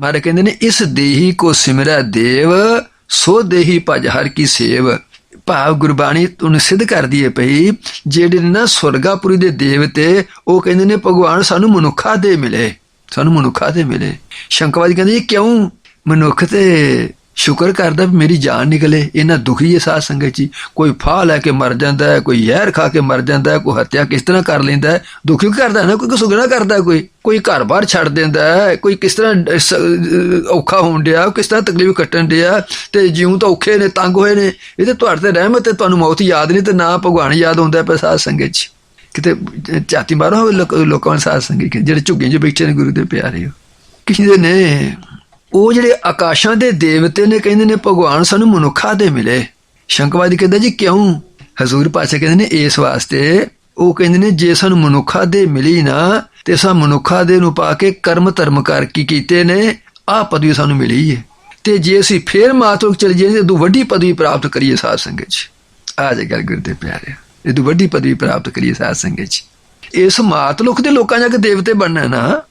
ਮਾਰੇ ਕਹਿੰਦੇ ਨੇ, ਇਸ ਦੇਹੀ ਕੋ ਸਿਮਰੈ ਦੇਵ, ਸੋ ਦੇਹੀ ਭਜ ਹਰ ਕੀ ਸੇਵ। ਭਾਵ ਗੁਰਬਾਣੀ ਉਹਨੂੰ ਸਿੱਧ ਕਰਦੀ ਹੈ ਭਈ, ਜਿਹੜੇ ਨੇ ਨਾ ਸਵਰਗਾਪੁਰੀ ਦੇ ਦੇਵਤੇ ਉਹ ਕਹਿੰਦੇ ਨੇ, ਭਗਵਾਨ ਸਾਨੂੰ ਮਨੁੱਖਾ ਦੇ ਮਿਲੇ। ਸਾਨੂੰ ਮਨੁੱਖਾ ਦੇ ਮਿਲੇ। ਸ਼ੰਕਰਵਾਦੀ ਕਹਿੰਦੇ ਕਿਉਂ ਮਨੁੱਖ ਤੇ ਸ਼ੁਕਰ ਕਰਦਾ ਵੀ ਮੇਰੀ ਜਾਨ ਨਿਕਲੇ ਇਹਨਾਂ ਦੁਖੀ ਹੈ ਸਾਧ ਸੰਗਤ ਜੀ। ਕੋਈ ਫਾਹ ਲੈ ਕੇ ਮਰ ਜਾਂਦਾ ਹੈ, ਕੋਈ ਜ਼ਹਿਰ ਖਾ ਕੇ ਮਰ ਜਾਂਦਾ ਹੈ, ਕੋਈ ਹੱਤਿਆ ਕਿਸ ਤਰ੍ਹਾਂ ਕਰ ਲੈਂਦਾ ਹੈ, ਦੁਖੀ ਕਰਦਾ ਨਾ, ਕੋਈ ਸੁਗਣਾ ਕਰਦਾ ਕੋਈ। ਕੋਈ ਘਰ-ਬਾਰ ਛੱਡ ਦਿੰਦਾ ਹੈ, ਕੋਈ ਕਿਸ ਤਰ੍ਹਾਂ ਔਖਾ ਹੋਣ ਡਿਆ, ਕਿਸ ਤਰ੍ਹਾਂ ਤਕਲੀਫ ਕੱਟਣ ਡਿਆ, ਤੇ ਜਿਉਂ ਤਾਂ ਔਖੇ ਨੇ, ਤੰਗ ਹੋਏ ਨੇ, ਇਹ ਤੇ ਤੁਹਾਡੇ ਤੇ ਰਹਿਮਤ ਹੈ, ਤੁਹਾਨੂੰ ਮੌਤ ਯਾਦ ਨਹੀਂ ਤੇ ਨਾ ਭਗਵਾਨ ਯਾਦ ਹੁੰਦਾ ਪਿਆ ਸਾਧ ਸੰਗਤ ਜੀ। ਕਿਤੇ ਝਾਤੀ ਮਾਰੋ ਲੋਕ- ਲੋਕਾਂ ਨੂੰ ਸਾਧ ਸੰਗਤ ਜਿਹੜੇ ਝੁੱਗੇ 'ਚ ਬੈਠੇ ਨੇ ਗੁਰੂ ਦੇ ਪਿਆਰੇ। ਹੋ ਕਿਸੇ ਨੇ? ਉਹ ਜਿਹੜੇ ਆਕਾਸ਼ਾਂ ਦੇ ਦੇਵਤੇ ਨੇ, ਕਹਿੰਦੇ ਨੇ, ਭਗਵਾਨ ਸਾਨੂੰ ਮਨੁੱਖਾ ਦੇ ਮਿਲੇ। ਸ਼ੰਕਵਾਦੀ ਕਹਿੰਦਾ, ਜੀ ਕਿਉਂ? ਹਜ਼ੂਰ ਪਾਸ਼ਾ ਕਹਿੰਦੇ ਨੇ, ਇਸ ਵਾਸਤੇ ਉਹ ਕਹਿੰਦੇ ਨੇ, ਜੇ ਸਾਨੂੰ ਮਨੁੱਖਾ ਦੇ ਮਿਲੀ ਨਾ, ਤੇ ਸਾ ਮਨੁੱਖਾ ਦੇ ਨੂੰ ਪਾ ਕੇ ਕਰਮ ਧਰਮ ਕਰ ਕੀ ਕੀਤੇ ਨੇ ਆਹ ਪਦਵੀ ਸਾਨੂੰ ਮਿਲੀ ਹੈ ਤੇ ਜੇ ਅਸੀਂ ਫੇਰ ਮਾਤੋਕ ਚਲ ਜਾਈਏ ਤਾਂ ਵੱਡੀ ਪਦਵੀ ਪ੍ਰਾਪਤ ਕਰੀਏ ਸਾਧ ਸੰਗਤ ਜੀ ਆ ਜੇ ਗੱਲ ਗੁਰਦੇ ਪਿਆਰੇ ਇਹ ਤੋਂ ਵੱਡੀ ਪਦਵੀ ਪ੍ਰਾਪਤ ਕਰੀਏ ਸਾਧ ਸੰਗਤ ਜੀ ਇਸ ਮਾਤਲੁਕ ਦੇ ਲੋਕਾਂ ਜਾ ਕੇ ਦੇਵਤੇ ਬਣਨਾ ਨਾ